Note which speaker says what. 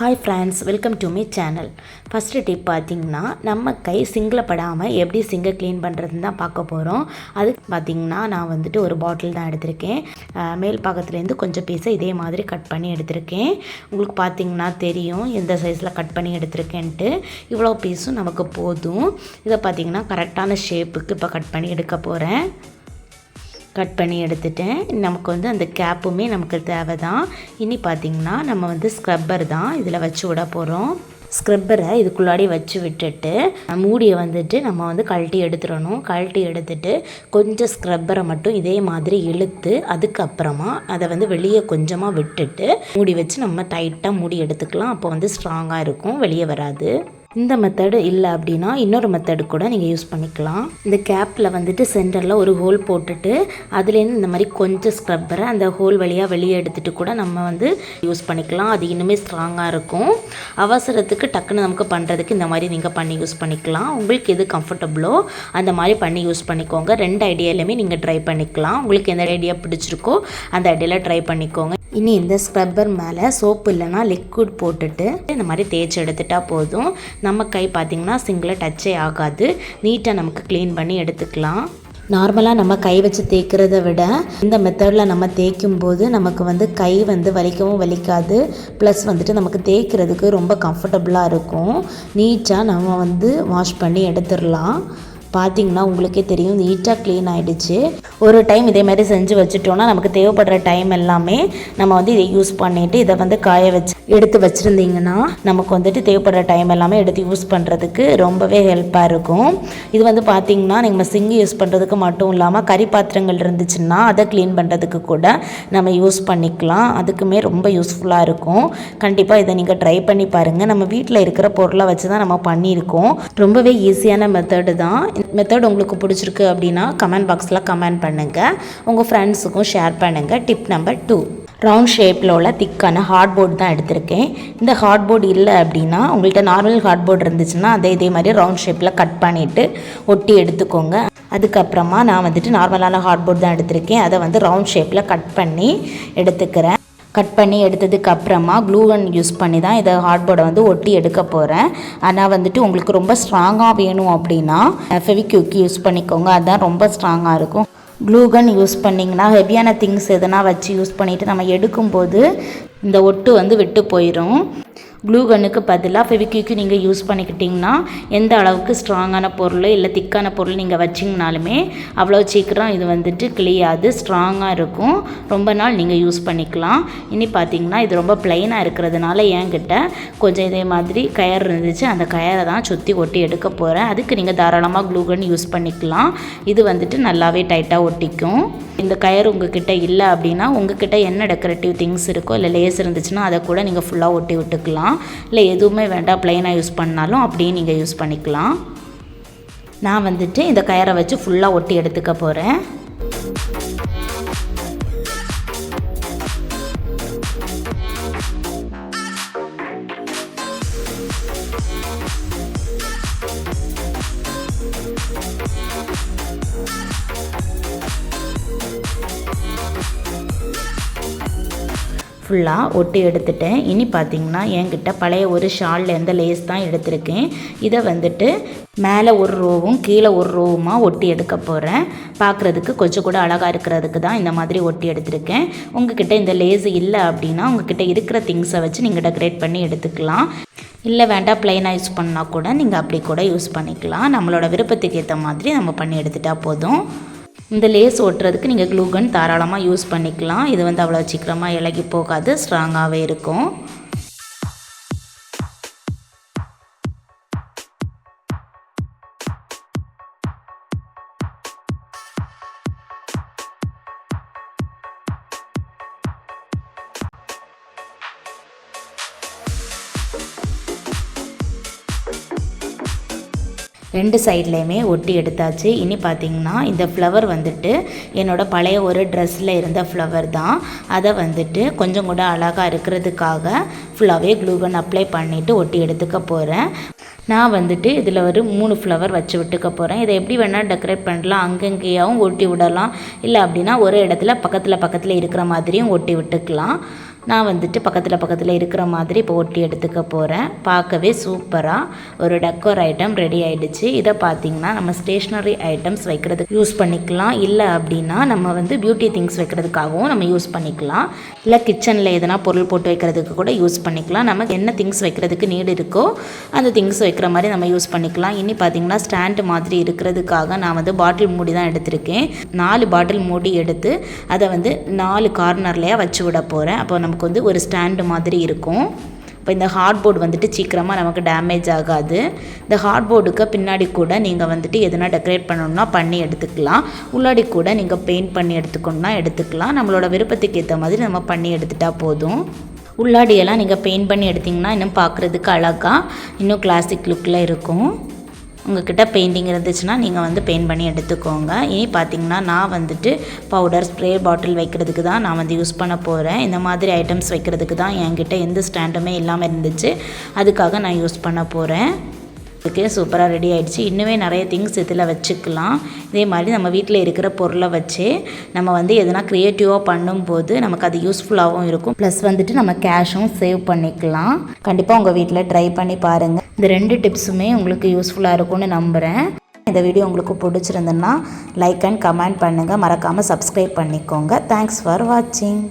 Speaker 1: Hi friends welcome to my channel first tip பார்த்தீங்கன்னா நம்ம கை single படாமல் எப்படி சிங்கை க்ளீன் பண்ணுறதுன்னு தான் பார்க்க போகிறோம் அதுக்கு பார்த்தீங்கன்னா நான் வந்துட்டு ஒரு பாட்டில் தான் எடுத்திருக்கேன். மேல் பக்கத்துலேருந்து கொஞ்சம் பீஸை இதே மாதிரி கட் பண்ணி எடுத்திருக்கேன். உங்களுக்கு பார்த்திங்கன்னா தெரியும் எந்த சைஸில் கட் பண்ணி எடுத்திருக்கேன்ட்டு. இவ்வளோ பீஸும் நமக்கு போதும். இதை பார்த்தீங்கன்னா கரெக்டான ஷேப்புக்கு இப்போ கட் பண்ணி எடுக்க போகிறேன் கட் பண்ணி எடுத்துட்டேன். நமக்கு வந்து அந்த கேப்புமே நமக்கு தேவை தான் இனி பார்த்திங்கன்னா நம்ம வந்து ஸ்க்ரப்பர் தான் இதில் வச்சு விட போகிறோம் ஸ்க்ரப்பரை இதுக்குள்ளாடி வச்சு விட்டுட்டு மூடியை வந்துட்டு நம்ம வந்து கழட்டி எடுத்துடணும். கழட்டி எடுத்துட்டு கொஞ்சம் ஸ்க்ரப்பரை மட்டும் இதே மாதிரி இழுத்து அதுக்கப்புறமா அதை வந்து வெளியே கொஞ்சமாக விட்டுட்டு மூடி வச்சு நம்ம டைட்டாக மூடி எடுத்துக்கலாம். அப்போ வந்து ஸ்ட்ராங்காக இருக்கும். வெளியே வராது. இந்த மெத்தடு இல்லை அப்படின்னா இன்னொரு மெத்தடு கூட நீங்கள் யூஸ் பண்ணிக்கலாம். இந்த கேப்பில் வந்துட்டு சென்டரில் ஒரு ஹோல் போட்டுட்டு அதுலேருந்து இந்த மாதிரி கொஞ்சம் ஸ்க்ரப்பரை அந்த ஹோல் வழியாக வெளியே எடுத்துகிட்டு கூட நம்ம வந்து யூஸ் பண்ணிக்கலாம். அது இன்னுமே ஸ்ட்ராங்காக இருக்கும். அவசரத்துக்கு டக்குன்னு நமக்கு பண்ணுறதுக்கு இந்த மாதிரி நீங்கள் பண்ணி யூஸ் பண்ணிக்கலாம். உங்களுக்கு எது கம்ஃபர்டபுளோ அந்த மாதிரி பண்ணி யூஸ் பண்ணிக்கோங்க. ரெண்டு ஐடியாலையுமே நீங்கள் ட்ரை பண்ணிக்கலாம். உங்களுக்கு எந்த ஐடியா பிடிச்சிருக்கோ அந்த ஐடியாவில் ட்ரை பண்ணிக்கோங்க. இனி இந்த ஸ்க்ரப்பர் மேலே சோப்பு இல்லைன்னா லிக்விட் போட்டுட்டு இந்த மாதிரி தேய்ச்சி எடுத்துட்டா போதும். நம்ம கை பார்த்திங்கன்னா சிங்கில் டச்சே ஆகாது. நீட்டாக நமக்கு க்ளீன் பண்ணி எடுத்துக்கலாம். நார்மலாக நம்ம கை வச்சு தேய்க்கிறத விட இந்த மெத்தடில் நம்ம தேய்க்கும் போது நமக்கு வந்து கை வந்து வலிக்கவும் வலிக்காது. ப்ளஸ் வந்துட்டு நமக்கு தேய்க்கிறதுக்கு ரொம்ப கம்ஃபர்டபுளாக இருக்கும். நீட்டாக நம்ம வந்து வாஷ் பண்ணி எடுத்துடலாம். பார்த்தீங்கன்னா உங்களுக்கே தெரியும் நீட்டாக க்ளீன் ஆகிடுச்சு ஒரு டைம் இதே மாதிரி செஞ்சு வச்சுட்டோன்னா நமக்கு தேவைப்படுற டைம் எல்லாமே நம்ம வந்து இதை யூஸ் பண்ணிவிட்டு இதை வந்து காய வச்சு எடுத்து வச்சுருந்தீங்கன்னா நமக்கு வந்துட்டு தேவைப்படுற டைம் எல்லாமே எடுத்து யூஸ் பண்ணுறதுக்கு ரொம்பவே ஹெல்ப்பாக இருக்கும். இது வந்து பார்த்திங்கன்னா நம்ம சிங்கி யூஸ் பண்ணுறதுக்கு மட்டும் இல்லாமல் கறி பாத்திரங்கள் இருந்துச்சுன்னா அதை க்ளீன் பண்ணுறதுக்கு கூட நம்ம யூஸ் பண்ணிக்கலாம். அதுக்குமே ரொம்ப யூஸ்ஃபுல்லாக இருக்கும். கண்டிப்பாக இதை நீங்கள் ட்ரை பண்ணி பாருங்கள் நம்ம வீட்டில் இருக்கிற பொருளை வச்சு தான் நம்ம பண்ணியிருக்கோம். ரொம்பவே ஈஸியான மெத்தடு தான். மெத்தட் உங்களுக்கு பிடிச்சிருக்கு அப்படின்னா கமெண்ட் பாக்ஸில் கமெண்ட் பண்ணுங்கள் உங்கள் ஃப்ரெண்ட்ஸுக்கும் ஷேர் பண்ணுங்கள் டிப் நம்பர் டூ ரவுண்ட் ஷேப்பில் உள்ள திக்கான ஹார்ட் போர்டு தான் எடுத்திருக்கேன். இந்த ஹார்ட் போர்டு இல்லை அப்படின்னா உங்கள்கிட்ட நார்மல் ஹார்ட் போர்டு இருந்துச்சுன்னா அதே இதே மாதிரி ரவுண்ட் ஷேப்பில் கட் பண்ணிவிட்டு ஒட்டி எடுத்துக்கோங்க. அதுக்கப்புறமா நான் வந்துட்டு நார்மலான ஹார்ட் போர்டு தான் எடுத்திருக்கேன். அதை வந்து ரவுண்ட் ஷேப்பில் கட் பண்ணி எடுத்துக்கிறேன். கட் பண்ணி எடுத்ததுக்கு அப்புறமா க்ளூகன் யூஸ் பண்ணி தான் இதை ஹார்ட்போர்டை வந்து ஒட்டி எடுக்க போகிறேன் ஆனால் வந்துட்டு உங்களுக்கு ரொம்ப ஸ்ட்ராங்காக வேணும் அப்படின்னா ஃபெவிக்யூக் யூஸ் பண்ணிக்கோங்க. அதுதான் ரொம்ப ஸ்ட்ராங்காக இருக்கும். க்ளூகன் யூஸ் பண்ணிங்கன்னா ஹெவியான திங்ஸ் எதனா வச்சு யூஸ் பண்ணிவிட்டு நம்ம எடுக்கும்போது இந்த ஒட்டு வந்து விட்டு போயிடும் க்ளூகனுக்கு பதிலாக ஃபெவிக்யூக்கு நீங்கள் யூஸ் பண்ணிக்கிட்டிங்கன்னா எந்த அளவுக்கு ஸ்ட்ராங்கான பொருள் இல்லை திக்கான பொருள் நீங்கள் வச்சிங்கனாலுமே அவ்வளோ சீக்கிரம் இது வந்துட்டு கிளியாது ஸ்ட்ராங்காக இருக்கும். ரொம்ப நாள் நீங்கள் யூஸ் பண்ணிக்கலாம். இனி பார்த்தீங்கன்னா இது ரொம்ப பிளைனாக இருக்கிறதுனால என்கிட்ட கொஞ்சம் இதே மாதிரி கயர் இருந்துச்சு. அந்த கயரை தான் சுற்றி ஒட்டி எடுக்க போகிறேன் அதுக்கு நீங்கள் தாராளமாக க்ளூகன் யூஸ் பண்ணிக்கலாம். இது வந்துட்டு நல்லாவே டைட்டாக ஒட்டிக்கும். இந்த கயர் உங்ககிட்ட இல்லை அப்படின்னா உங்ககிட்ட என்ன டெக்கரேட்டிவ் திங்ஸ் இருக்கோ இல்லை லேஸ் இருந்துச்சுன்னா அதை கூட நீங்கள் ஃபுல்லாக ஒட்டி விட்டுக்கலாம். இல்லை எதுவுமே வேண்டாம். ப்ளைனாக யூஸ் பண்ணாலும் அப்படியே நீங்கள் யூஸ் பண்ணிக்கலாம். நான் வந்துட்டு இந்த கயரை வச்சு ஃபுல்லாக ஒட்டி எடுத்துக்க போகிறேன் ஃபுல்லாக ஒட்டி எடுத்துட்டேன். இனி பார்த்தீங்கன்னா என்கிட்ட பழைய ஒரு ஷாலில் எந்த லேஸ் தான் எடுத்திருக்கேன். இதை வந்துட்டு மேலே ஒரு ரோவும் கீழே ஒரு ரோவுமாக ஒட்டி எடுக்க போகிறேன் பார்க்குறதுக்கு கொஞ்சம் கூட அழகாக இருக்கிறதுக்கு தான் இந்த மாதிரி ஒட்டி எடுத்திருக்கேன். உங்ககிட்ட இந்த லேஸ் இல்லை அப்படின்னா உங்ககிட்ட இருக்கிற திங்ஸை வச்சு நீங்கள் டெக்கரேட் பண்ணி எடுத்துக்கலாம். இல்லை வேண்டாம் ப்ளைனாக யூஸ் பண்ணால் கூட நீங்கள் அப்படி கூட யூஸ் பண்ணிக்கலாம். நம்மளோட விருப்பத்துக்கு ஏற்ற மாதிரி நம்ம பண்ணி எடுத்துட்டால் போதும். இந்த லேஸ் ஒட்டுறதுக்கு நீங்கள் க்ளூகன் தாராளமாக யூஸ் பண்ணிக்கலாம். இது வந்து அவ்வளோ சீக்கிரமாக இலகி போகாது. ஸ்ட்ராங்காகவே இருக்கும். ரெண்டு சைட்லேயுமே ஒட்டி எடுத்தாச்சு. இனி பார்த்தீங்கன்னா இந்த ஃப்ளவர் வந்துட்டு என்னோட பழைய ஒரு ட்ரெஸ்ஸில் இருந்த ஃப்ளவர் தான். அதை வந்துட்டு கொஞ்சம் கூட அழகாக இருக்கிறதுக்காக ஃபுல்லாகவே க்ளூகன் அப்ளை பண்ணிவிட்டு ஒட்டி எடுத்துக்க போகிறேன் நான் வந்துட்டு இதில் ஒரு மூணு ஃப்ளவர் வச்சு விட்டுக்க போகிறேன் இதை எப்படி வேணால் டெக்கரேட் பண்ணலாம். அங்கங்கேயாவும் ஒட்டி விடலாம். இல்லை அப்படின்னா ஒரு இடத்துல பக்கத்தில் பக்கத்தில் இருக்கிற மாதிரியும் ஒட்டி விட்டுக்கலாம். நான் வந்துட்டு பக்கத்தில் பக்கத்தில் இருக்கிற மாதிரி இப்போ ஒட்டி எடுத்துக்க போகிறேன் பார்க்கவே சூப்பராக ஒரு டெக்கோர் ஐட்டம் ரெடி ஆகிடுச்சு இதை பார்த்தீங்கன்னா நம்ம ஸ்டேஷ்னரி ஐட்டம்ஸ் வைக்கிறதுக்கு யூஸ் பண்ணிக்கலாம். இல்லை அப்படின்னா நம்ம வந்து பியூட்டி திங்ஸ் வைக்கிறதுக்காகவும் நம்ம யூஸ் பண்ணிக்கலாம். இல்லை கிச்சனில் எதனா பொருள் போட்டு வைக்கிறதுக்கு கூட யூஸ் பண்ணிக்கலாம். நமக்கு என்ன திங்ஸ் வைக்கிறதுக்கு நீடு இருக்கோ அந்த திங்ஸ் வைக்கிற மாதிரி நம்ம யூஸ் பண்ணிக்கலாம். இனி பார்த்தீங்கன்னா ஸ்டாண்டு மாதிரி இருக்கிறதுக்காக நான் வந்து பாட்டில் மூடி தான் எடுத்திருக்கேன். நாலு பாட்டில் மூடி எடுத்து அதை வந்து நாலு கார்னர்லையாக வச்சு விட போகிறேன் அப்போ நமக்கு வந்து ஒரு ஸ்டாண்டு மாதிரி இருக்கும். இப்போ இந்த ஹார்ட்போர்டு வந்துட்டு சீக்கிரமாக நமக்கு டேமேஜ் ஆகாது. இந்த ஹார்ட்போர்டுக்கு பின்னாடி கூட நீங்கள் வந்துட்டு எதனா டெக்கரேட் பண்ணணும்னா பண்ணி எடுத்துக்கலாம். உள்ளாடி கூட நீங்கள் பெயிண்ட் பண்ணி எடுத்துக்கணும்னா எடுத்துக்கலாம். நம்மளோட விருப்பத்துக்கு ஏற்ற மாதிரி நம்ம பண்ணி எடுத்துட்டா போதும். உள்ளாடியெல்லாம் நீங்கள் பெயிண்ட் பண்ணி எடுத்திங்கன்னா இன்னும் பார்க்குறதுக்கு அழகாக இன்னும் கிளாசிக் லுக்கில் இருக்கும். உங்கள்கிட்ட பெயிண்டிங் இருந்துச்சுன்னா நீங்கள் வந்து பெயிண்ட் பண்ணி எடுத்துக்கோங்க. இனி பார்த்தீங்கன்னா நான் வந்துட்டு பவுடர் ஸ்ப்ரே பாட்டில் வைக்கிறதுக்கு தான் நான் வந்து யூஸ் பண்ண போகிறேன் இந்த மாதிரி ஐட்டம்ஸ் வைக்கிறதுக்கு தான் என்கிட்ட எந்த ஸ்டாண்டுமே இல்லாமல் இருந்துச்சு. அதுக்காக நான் யூஸ் பண்ண போகிறேன் ஓகே சூப்பராக ரெடி ஆகிடுச்சு இன்னுமே நிறைய திங்ஸ் இதில் வச்சுக்கலாம். இதே மாதிரி நம்ம வீட்டில் இருக்கிற பொருளை வச்சு நம்ம வந்து எதனா க்ரியேட்டிவாக பண்ணும்போது நமக்கு அது யூஸ்ஃபுல்லாகவும் இருக்கும். ப்ளஸ் வந்துட்டு நம்ம கேஷும் சேவ் பண்ணிக்கலாம். கண்டிப்பாக உங்கள் வீட்டில் ட்ரை பண்ணி பாருங்கள் இந்த ரெண்டு டிப்ஸுமே உங்களுக்கு யூஸ்ஃபுல்லாக இருக்கும்னு நம்புகிறேன் இந்த வீடியோ உங்களுக்கு பிடிச்சிருந்துன்னா லைக் அண்ட் கமெண்ட் பண்ணுங்கள் மறக்காமல் சப்ஸ்கிரைப் பண்ணிக்கோங்க. தேங்க்ஸ் ஃபார் வாட்சிங்